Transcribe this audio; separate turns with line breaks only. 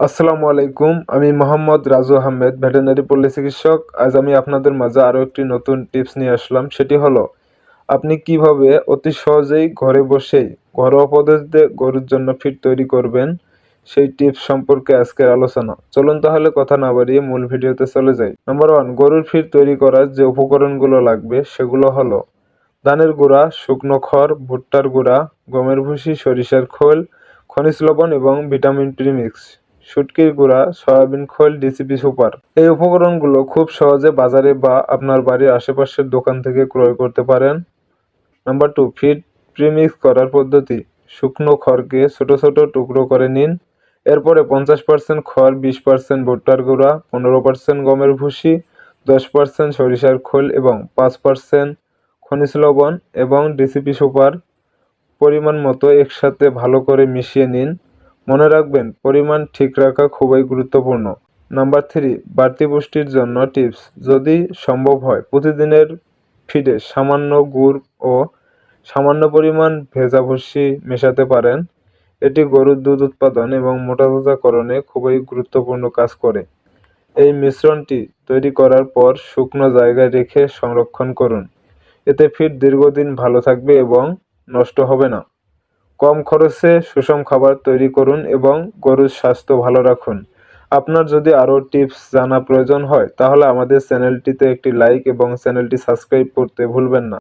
আসসালামু আলাইকুম, আমি মোহাম্মদ রাজু আহমেদ ভেটেরিনারি পল্লী চিকিৎসক। আজ আমি আপনাদের মাঝে আরও একটি নতুন টিপস নিয়ে আসলাম, সেটি হলো, আপনি কীভাবে অতি সহজেই ঘরে বসেই ঘরোয়া পদ্ধতিতে গরুর জন্য ফিড তৈরি করবেন, সেই টিপস সম্পর্কে আজকের আলোচনা। চলুন তাহলে কথা না বাড়িয়ে মূল ভিডিওতে চলে যাই। নাম্বার ওয়ান, গরুর ফিড তৈরি করার যে উপকরণগুলো লাগবে, সেগুলো হলো, ধানের গুঁড়া, শুকনো খড়, ভুট্টার গুঁড়া, গমের ভুসি, সরিষার খোল, খনিজ লবণ এবং ভিটামিন প্রিমিক্স শুটকির গুঁড়া, সয়াবিন খোল, ডিসিপি সুপার। এই উপকরণগুলো খুব সহজে বাজারে বা আপনার বাড়ির আশেপাশের দোকান থেকে ক্রয় করতে পারেন। নাম্বার টু, ফিড প্রিমিক্স করার পদ্ধতি। শুকনো খড়কে ছোট ছোট টুকরো করে নিন। এরপরে পঞ্চাশ পার্সেন্ট খড়, বিশ পার্সেন্ট ভুট্টার গুঁড়া, পনেরো পার্সেন্ট গমের ভুসি, দশ পার্সেন্ট সরিষার খোল এবং পাঁচ পার্সেন্ট খনিজ লবণ এবং ডিসিপি সুপার। পরিমাণ মতো একসাথে ভালো করে মিশিয়ে নিন। মনে রাখবেন, পরিমাণ ঠিক রাখা খুবই গুরুত্বপূর্ণ। নাম্বার থ্রি, বাড়তি পুষ্টির জন্য টিপস। যদি সম্ভব হয়, প্রতিদিনের ফিডে সামান্য গুড় ও সামান্য পরিমাণ ভেজা ভুসি মেশাতে পারেন। এটি গরুর দুধ উৎপাদন এবং মোটাতাজাকরণে খুবই গুরুত্বপূর্ণ কাজ করে। এই মিশ্রণটি তৈরি করার পর শুকনো জায়গায় রেখে সংরক্ষণ করুন। এতে ফিড দীর্ঘদিন ভালো থাকবে এবং নষ্ট হবে না। কম খরচে সুষম খাবার তৈরি করুন এবং গরুর স্বাস্থ্য ভালো রাখুন। আপনার যদি আরও টিপস জানা প্রয়োজন হয়, তাহলে আমাদের চ্যানেলটিতে একটি লাইক এবং চ্যানেলটি সাবস্ক্রাইব করতে ভুলবেন না।